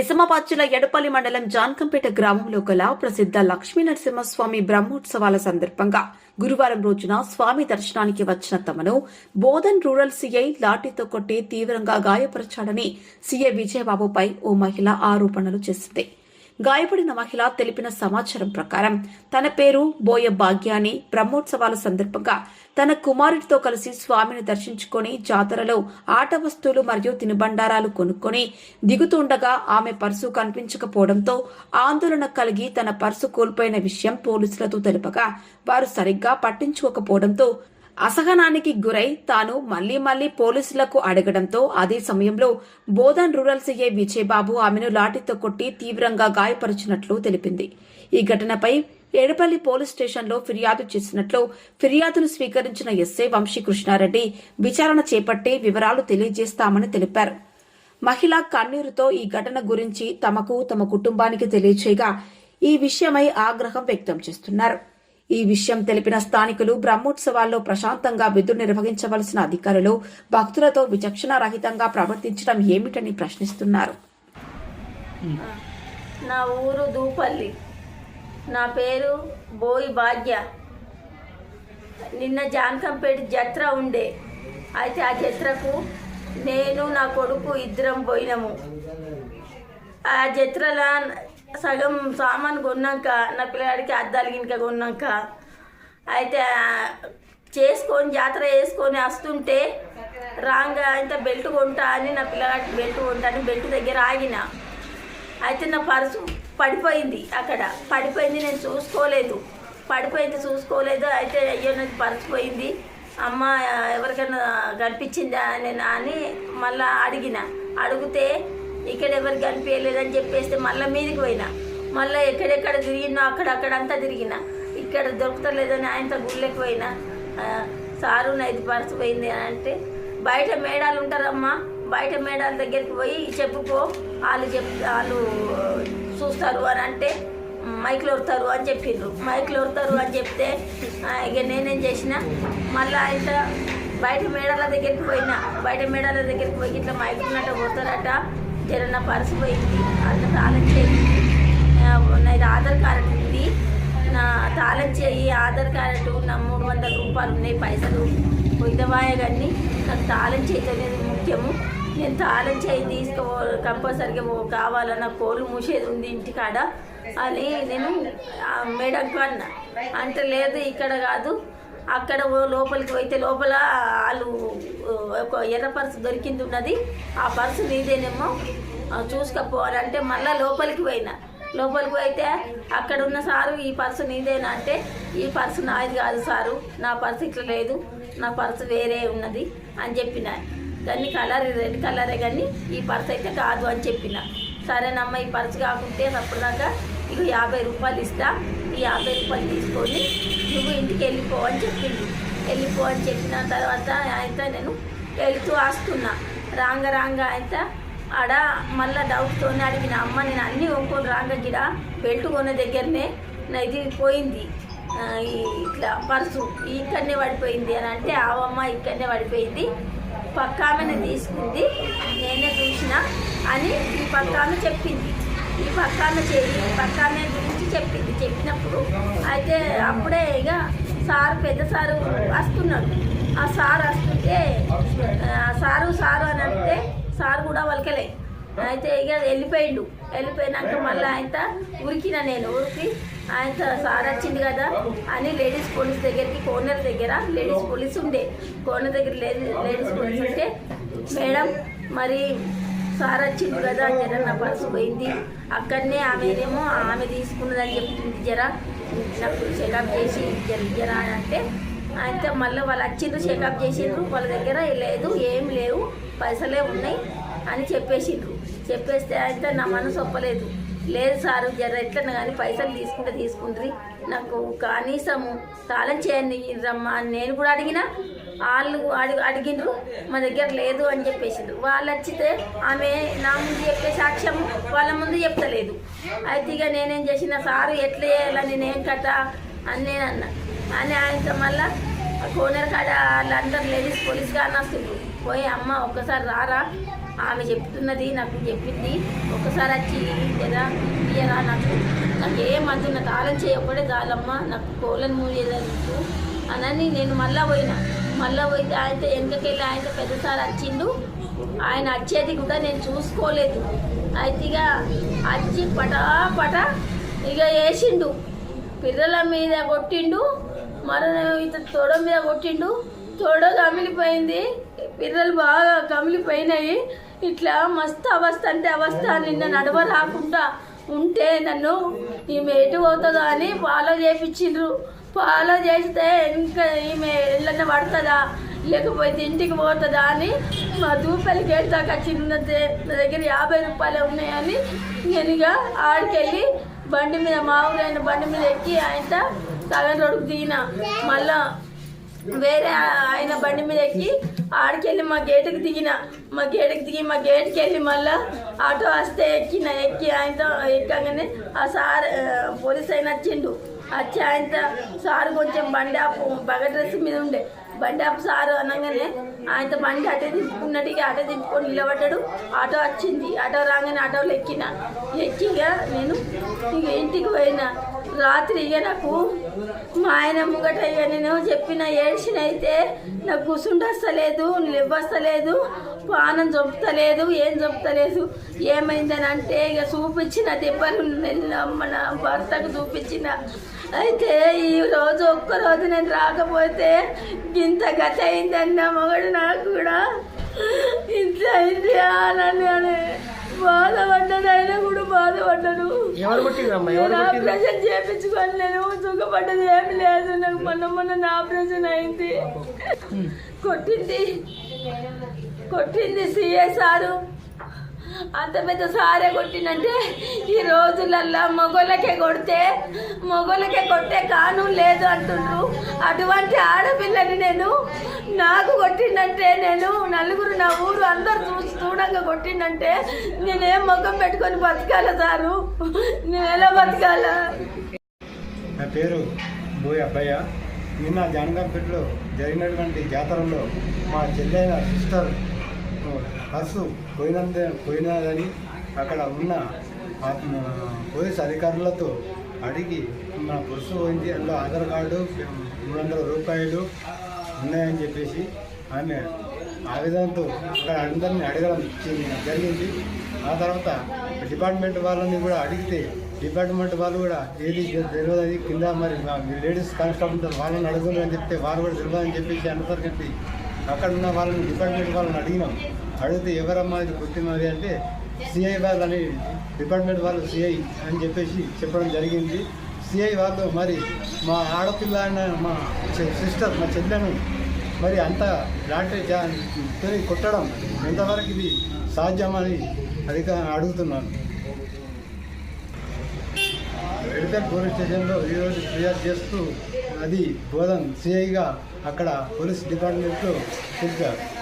నిజామాబాద్ జిల్లా ఎడపల్లి మండలం జాన్కంపేట గ్రామంలో గల ప్రసిద్ధ లక్ష్మీ నరసింహస్వామి బ్రహ్మోత్సవాల సందర్భంగా గురువారం రోజున స్వామి దర్శనానికి వచ్చిన తమను బోధన్ రూరల్ సీఐ లాఠీతో కొట్టి తీవ్రంగా గాయపరచాడని సీఐ విజయబాబుపై ఓ మహిళ ఆరోపణలు చేసింది. గాయపడిన మహిళ తెలిపిన సమాచారం ప్రకారం తన పేరు బోయ భాగ్యాని బ్రహ్మోత్సవాల సందర్భంగా తన కుమారుడితో కలిసి స్వామిని దర్శించుకొని జాతరలో ఆట వస్తువులు మరియు తినుబండారాలు కొనుక్కొని దిగుతుండగా ఆమె పర్సు కనిపించకపోవడంతో ఆందోళన కలిగి తన పర్సు కోల్పోయిన విషయం పోలీసులతో తెలుపగా వారు సరిగ్గా పట్టించుకోకపోవడంతో అసహనానికి గురై తాను మళ్ళీ మళ్ళీ పోలీసులకు అడగడంతో అదే సమయంలో బోధన్ రూరల్ సీఐ విజయబాబు ఆమెను లాఠీతో కొట్టి తీవ్రంగా గాయపరిచినట్లు తెలిపింది. ఈ ఘటనపై ఏడపల్లి పోలీస్ స్టేషన్లో ఫిర్యాదు చేసినట్లు ఫిర్యాదును స్వీకరించిన ఎస్ఐ వంశీకృష్ణారెడ్డి విచారణ చేపట్టి వివరాలు తెలియజేస్తామని తెలిపారు. మహిళ కన్నీరుతో ఈ ఘటన గురించి తమకు తమ కుటుంబానికి తెలియచేయగా ఈ విషయమై ఆగ్రహం వ్యక్తం చేస్తున్నారు. ఈ విషయం తెలిపిన స్థానికులు బ్రహ్మోత్సవాల్లో ప్రశాంతంగా విధులు నిర్వహించవలసిన అధికారులు భక్తులతో విచక్షణ రహితంగా ప్రవర్తించడం ఏమిటని ప్రశ్నిస్తున్నారు. నా ఊరు దూపల్లి. నా పేరు బోయి భాగ్య. నిన్న జాన్కంపేట జత్ర ఉండే. అయితే ఆ జత్రకు నేను నా కొడుకు ఇద్దరం పోయినాము. ఆ జత్రలో సగం సామాన్ కొన్నాక నా పిల్లగాడికి అద్దాలు గినక కొన్నాక అయితే చేసుకొని జాతర చేసుకొని వస్తుంటే రాంగా ఇంత బెల్ట్ కొంటా అని నా పిల్లగాడికి బెల్ట్ కొంటా అని బెల్ట్ దగ్గర ఆగిన. అయితే నా పర్సు పడిపోయింది అక్కడ. పడిపోయింది నేను చూసుకోలేదు. పడిపోయింది చూసుకోలేదు. అయితే అయ్యో నాకు పర్సు పోయింది. అమ్మ ఎవరికైనా కనిపించిందా అని అని మళ్ళా అడిగిన. అడిగితే ఇక్కడ ఎవరికి కనిపించలేదని చెప్పేస్తే మళ్ళీ మీదికి పోయినా. మళ్ళీ ఎక్కడెక్కడ తిరిగినా అక్కడక్కడంతా తిరిగిన. ఇక్కడ దొరుకుతలేదని ఆయనతో గుళ్ళకి పోయినా. సారు నైదు పర్సు పోయింది అని అంటే బయట మేడాలు ఉంటారమ్మా. బయట మేడాల దగ్గరికి పోయి చెప్పుకో వాళ్ళు చెప్ వాళ్ళు చూస్తారు అని అంటే మైక్లో వస్తారు అని చెప్పిండ్రు. మైకులు వస్తారు అని చెప్తే ఇక నేనేం చేసిన మళ్ళీ ఆయన బయట మేడాల దగ్గరికి పోయినా. బయట మేడాల దగ్గరికి పోయి ఇట్లా మైక్ ఉన్నట్టు పోతారట జర నా పర్సు పోయింది. అంత తాళం చేయి. నాది ఆధార్ కార్డు ఉంది. నా తాళం చేయి ఆధార్ కార్డు నా మూడు వందల రూపాయలు ఉన్నాయి పైసలు. పోయినవాయే కానీ నాకు తాళం చేయి అనేది ముఖ్యము. నేను తాళం చేయి తీసుకో కంపల్సరిగా ఓ కావాలా నా కోళ్ళు మూసేది ఉంది ఇంటికాడ అని నేను మేడం అన్న అంటే లేదు ఇక్కడ కాదు. అక్కడ లోపలికి పోయితే లోపల వాళ్ళు ఒక ఎర్ర పర్సు దొరికింది ఉన్నది. ఆ పర్సు నీదేనేమో చూసుకపోవాలంటే మళ్ళీ లోపలికి పోయినా. లోపలికి పోయితే అక్కడ ఉన్న సారు ఈ పర్సు నీదేనా? అంటే ఈ పర్సు నాది కాదు సారు నా పర్సు ఇట్లా లేదు నా పర్సు వేరే ఉన్నది అని చెప్పిన. దాన్ని కలర్ రెడ్ కలరే కానీ ఈ పర్సు అయితే కాదు అని చెప్పిన. సరేనమ్మ ఈ పర్సు కాకుంటే అప్పటిదాకా ఇక యాభై రూపాయలు ఇస్తా ఈ యాభై రూపాయలు తీసుకొని నువ్వు ఇంటికి వెళ్ళిపో అని చెప్పింది. వెళ్ళిపో అని చెప్పిన తర్వాత ఆయనతో నేను వెళ్తూ వస్తున్నా. రాంగ రాంగ ఆయన ఆడ మళ్ళీ డౌట్తోనే అడిగిన అమ్మ నేను అన్నీ కొనుక్కొని రాంగ గిడ బెల్ట్ కొనే దగ్గరనే నా ఇది పోయింది. ఇట్లా పర్సు ఇక్కడనే పడిపోయింది. అని అంటే ఆవమ్మ ఇక్కడనే పడిపోయింది. పక్క ఆమెను తీసుకుంది నేనే చూసిన అని ఈ పక్క ఆమె చెప్పింది. ఈ పక్క ఆమె చెయ్యి గురించి చెప్పింది. చెప్పినప్పుడు అయితే అప్పుడే ఇక సారు పెద్ద సారు వస్తున్నాడు ఆ సారు వస్తుంటే ఆ సారు సారు అని అంటే సారు కూడా వలకలే. అయితే ఇక వెళ్ళిపోయిండు. వెళ్ళిపోయినాక మళ్ళీ ఆయన ఉరికిన నేను ఉరికి ఆయన సార్ వచ్చింది కదా అని లేడీస్ పోలీస్ దగ్గరికి కోనర్ దగ్గర లేడీస్ పోలీస్ ఉండే. కోనర్ దగ్గర లేడీస్ పోలీస్ ఉంటే మేడం మరి సార్ వచ్చింది కదా జర నా పర్సు పోయింది. అక్కడనే ఆమెనేమో ఆమె తీసుకున్నదని చెప్తుంది జర. నాకు చెకప్ చేసి జర జర అని అంటే అయితే మళ్ళీ వాళ్ళు వచ్చిండ్రు చెకప్ చేసిండ్రు. వాళ్ళ దగ్గర లేదు ఏం లేవు పైసలే ఉన్నాయి అని చెప్పేసిండ్రు. చెప్పేస్తే అయితే నా మనసు ఒప్పలేదు. లేదు సారు జర ఎట్లన్నా కానీ పైసలు తీసుకుంటే తీసుకుంటుంది నాకు కనీసము తాళం చేయండి రమ్మా నేను కూడా అడిగిన వాళ్ళు అడిగి అడిగిండ్రు మా దగ్గర లేదు అని చెప్పేసిండ్రు. వాళ్ళు వచ్చితే ఆమె నా ముందు చెప్పే సాక్ష్యం వాళ్ళ ముందు చెప్తలేదు. అయితే ఇక నేనేం చేసిన సారు ఎట్లా చేయాలని నేనేం కథ అని నేను అన్నా. అని ఆయనతో మళ్ళా కోనేరు కాడ వాళ్ళందరూ లేడీస్ పోలీస్ గారిని వస్తుండ్రు. పోయి అమ్మ ఒక్కసారి రారా. ఆమె చెప్తున్నది నాకు చెప్పింది. ఒకసారి వచ్చి లేదా ఇయ్యరా నాకు. నాకు ఏ మందు నాకు ఆలోచన చేయకపోతే చాలమ్మ. నాకు కోళ్ళని చేయలేదు అనని నేను మళ్ళా పోయినా. మళ్ళా పోయితే ఆయన వెనకకెళ్ళి ఆయన పెద్దసారి వచ్చిండు ఆయన వచ్చేది కూడా నేను చూసుకోలేదు. అయితే ఇక వచ్చి పటాపట ఇక వేసిండు. పిర్రల మీద కొట్టిండు. మరో ఇతను తొడ మీద కొట్టిండు. తొడ కమిలిపోయింది. పిర్రలు బాగా కమిలిపోయినాయి. ఇట్లా మస్తు అవస్థ అంటే అవస్థ. నిన్న నడవ రాకుండా ఉంటే నన్ను ఈమె ఎటు పోతుందో అని ఫాలో చేపించిండ్రు. ఫాలో చేస్తే ఇంకా ఈమె ఇళ్ళన్న పడుతుందా? లేకపోతే ఇంటికి పోతుందా అని మా దూపలి గేట్ దాకా చిన్నదే నా దగ్గర యాభై రూపాయలు ఉన్నాయని నేను ఇక ఆడికెళ్ళి బండి మీద మామూలైన బండి మీద ఎక్కి ఆయన సగం రోడ్డుకు దిగిన. మళ్ళా వేరే ఆయన బండి మీద ఎక్కి ఆడికెళ్ళి మా గేటుకి దిగిన. మా గేటుకి దిగి మా గేటుకి వెళ్ళి మళ్ళా ఆటో వస్తే ఎక్కిన. ఎక్కి ఆయనతో ఎక్కగానే ఆ సార్ పోలీస్ అయిన వచ్చిండు. వచ్చి ఆయనతో సార్ కొంచెం బండి ఆపు బగ డ్రెస్ మీద ఉండే. బండి ఆపు సారు అనగానే ఆయనతో బండి అటే దింపుకున్నట్టుగా అటే దింపుకొని నిలబడ్డాడు. ఆటో వచ్చింది. ఆటో రాగానే ఆటోలో ఎక్కిన. ఎక్కిగా నేను ఇక ఇంటికి పోయినా. రాత్రి ఇక నాకు మా ఆయన ముంగట ఇక నేను చెప్పిన ఏడ్చిన అయితే నాకు కూసుండస్తలేదు నివ్వస్తలేదు పానం చంపుతలేదు ఏం చంపుతలేదు. ఏమైందని అంటే ఇక చూపించిన దెబ్బలు మన భర్తకు చూపించిన అయితే ఈ రోజు ఒక్క రోజు నేను రాకపోతే ఇంత గత అయిందన్న మగడు నాకు కూడా ఇంత అయింది అని అని బాధపడ్డాను. అయినా కూడా నేను కొట్టిండ్రు ఆపరేషన్ చేయించుకొని నేను సుఖపడ్డది ఏమి లేదు. నాకు మొన్న మొన్న నా ఆపరేషన్ అయింది. కొట్టింది. కొట్టింది సిఏ సారు. అంత పెద్ద సారే కొట్టినంటే ఈ రోజులల్లా మొగోళ్ళకే కొడితే మొగోళ్ళకే కొట్టే కానూన్ లేదు అంటుండ్రు. అటువంటి ఆడపిల్లని నేను నాకు కొట్టిందంటే నేను నలుగురు నా ఊరు అందరు చూసి చూడంగా కొట్టిందంటే నేనేం ముఖం పెట్టుకొని బతకాల సారు? నేను ఎలా బతకాల? నా పేరు బోయ్ అబ్బయ్య. నిన్న జానకంపేటలో జరిగినటువంటి జాతరలో మా చెల్లెల సిస్టర్ బస్సు పోయినందే పోయినదని అక్కడ ఉన్న పోలీస్ అధికారులతో అడిగి మన బస్సు పోయింది అందులో ఆధార్ కార్డు మూడు వందల రూపాయలు ఉన్నాయని చెప్పేసి ఆమె ఆవేదనతో అక్కడ అందరినీ అడగడం జరిగింది. ఆ తర్వాత డిపార్ట్మెంట్ వాళ్ళని కూడా అడిగితే డిపార్ట్మెంట్ వాళ్ళు కూడా ఏది తెలియదు కింద మరి లేడీస్ కానిస్టేబుల్ వాళ్ళని అడుగుని అని చెప్తే వారు కూడా తెలియదు అని చెప్పేసి అనేసరికి అక్కడ ఉన్న వాళ్ళని డిపార్ట్మెంట్ వాళ్ళని అడిగినాం. అడిగితే ఎవరమ్మా ఇది కొట్టినది అంటే సిఐ వాళ్ళని డిపార్ట్మెంట్ వాళ్ళు సిఐ అని చెప్పేసి చెప్పడం జరిగింది. సిఐ వాళ్ళు మరి మా ఆడపిల్ల మా సిస్టర్ మా చెల్లెను మరి అంత లాటరీ జా- కొట్టడం ఎంతవరకు ఇది సాధ్యమని అధిక అడుగుతున్నాను. మెడికల్ పోలీస్ స్టేషన్లో ఈరోజు ఫిర్యాదు చేస్తూ అది బోధన్ సిఐగా అక్కడ పోలీస్ డిపార్ట్మెంట్లో తెలిపారు